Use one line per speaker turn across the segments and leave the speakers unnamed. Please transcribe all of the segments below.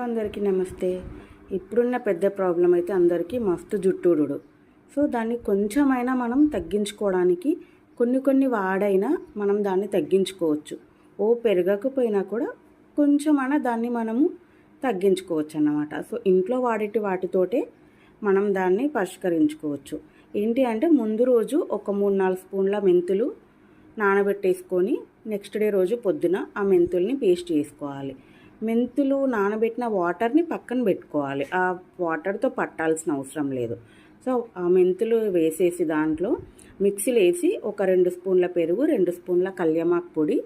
Hello అందరికీ నమస్తే. ఇప్పుడున్న పెద్ద ప్రాబ్లం అయితే అందరికీ మస్తు జుట్టుడు సో దాన్ని కొంచెమైనా మనం తగ్గించుకోవడానికి కొన్ని కొన్ని వాడైనా మనం దాన్ని తగ్గించుకోవచ్చు. ఓ పెరగకపోయినా కూడా కొంచెమైనా దాన్ని మనము తగ్గించుకోవచ్చు అన్నమాట సో ఇంట్లో వాడేటి వాటితోటే మనం దాన్ని పరిష్కరించుకోవచ్చు. ఏంటి అంటే ముందు రోజు ఒక మూడు నాలుగు స్పూన్ల మెంతులు నానబెట్టేసుకొని నెక్స్ట్ డే రోజు పొద్దున ఆ మెంతుల్ని పేస్ట్ చేసుకోవాలి. మెంతులు నానబెట్టిన వాటర్ని పక్కన పెట్టుకోవాలి. ఆ వాటర్తో పట్టాల్సిన అవసరం లేదు. సో ఆ మెంతులు వేసేసి దాంట్లో మిక్సీలో వేసి ఒక రెండు స్పూన్ల పెరుగు రెండు స్పూన్ల కళ్యమాకు పొడి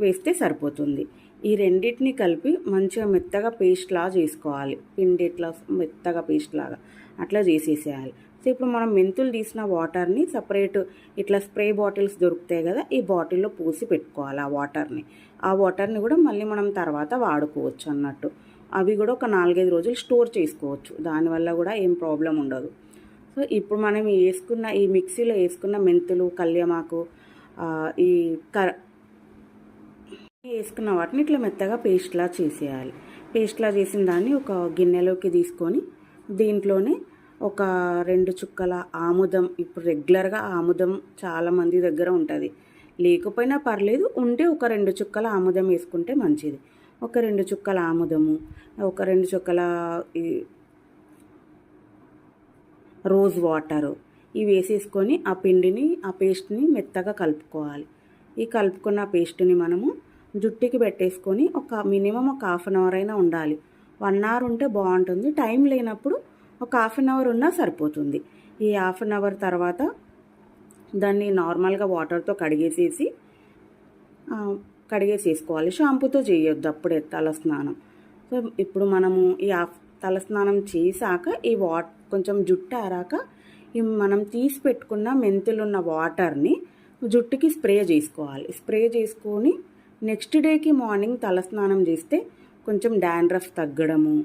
వేస్తే సరిపోతుంది. ఈ రెండింటిని కలిపి మంచిగా మెత్తగా పేస్ట్ లాగా చేసుకోవాలి. పిండి ఇట్లా మెత్తగా పేస్ట్ లాగా అట్లా చేసేసేయాలి. సో ఇప్పుడు మనం మెంతులు తీసిన వాటర్ని సపరేట్ ఇట్లా స్ప్రే బాటిల్స్ దొరుకుతాయి కదా ఈ బాటిల్లో పోసి పెట్టుకోవాలి ఆ వాటర్ని ఆ వాటర్ని కూడా మళ్ళీ మనం తర్వాత వాడుకోవచ్చు అన్నట్టు. అవి కూడా ఒక నాలుగైదు రోజులు స్టోర్ చేసుకోవచ్చు. దానివల్ల కూడా ఏం ప్రాబ్లం ఉండదు. సో ఇప్పుడు మనం వేసుకున్న ఈ మిక్సీలో వేసుకున్న మెంతులు కళ్యమాకు ఈ కర వేసుకున్న వాటిని ఇట్లా మెత్తగా పేస్ట్లా చేసేయాలి. పేస్ట్లా చేసిన దాన్ని ఒక గిన్నెలోకి తీసుకొని దీంట్లోనే ఒక రెండు చుక్కల ఆముదం ఇప్పుడు రెగ్యులర్గా ఆముదం చాలామంది దగ్గర ఉంటుంది. లేకపోయినా పర్లేదు ఉంటే ఒక రెండు చుక్కల ఆముదం వేసుకుంటే మంచిది. ఒక రెండు చుక్కల ఆముదము ఒక రెండు చుక్కల రోజ్ వాటరు ఇవి వేసేసుకొని ఆ పిండిని ఆ పేస్ట్ని మెత్తగా కలుపుకోవాలి. ఈ కలుపుకున్న పేస్ట్ని మనము జుట్టుకి పెట్టేసుకొని ఒక మినిమం ఒక హాఫ్ అన్ అవర్ అయినా ఉండాలి. వన్ అవర్ ఉంటే బాగుంటుంది. టైం లేనప్పుడు ఒక హాఫ్ అన్ అవర్ ఉన్నా సరిపోతుంది. ఈ హాఫ్ అన్ అవర్ తర్వాత దాన్ని నార్మల్గా వాటర్తో కడిగేసేసి కడిగేసేసుకోవాలి. షాంపూతో చేయొద్దు అప్పుడే తలస్నానం సో ఇప్పుడు మనము ఈ తలస్నానం చేశాక ఈ వాట్ కొంచెం జుట్టు ఆరాక ఈ మనం తీసి పెట్టుకున్న మెంతులున్న వాటర్ని జుట్టుకి స్ప్రే చేసుకోవాలి. స్ప్రే చేసుకొని నెక్స్ట్ డేకి మార్నింగ్ తలస్నానం చేస్తే కొంచెం డాండ్రఫ్ తగ్గడము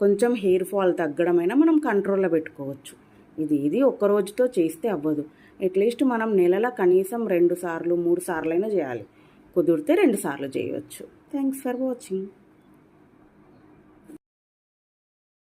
కొంచెం హెయిర్ ఫాల్ తగ్గడమైనా మనం కంట్రోల్లో పెట్టుకోవచ్చు. ఇది ఇది ఒక్క రోజుతో చేస్తే అవ్వదు. అట్లీస్ట్ మనం నెలల కనీసం రెండు సార్లు మూడు సార్లు అయినా చేయాలి. కుదిరితే రెండు సార్లు చేయవచ్చు. Thanks for watching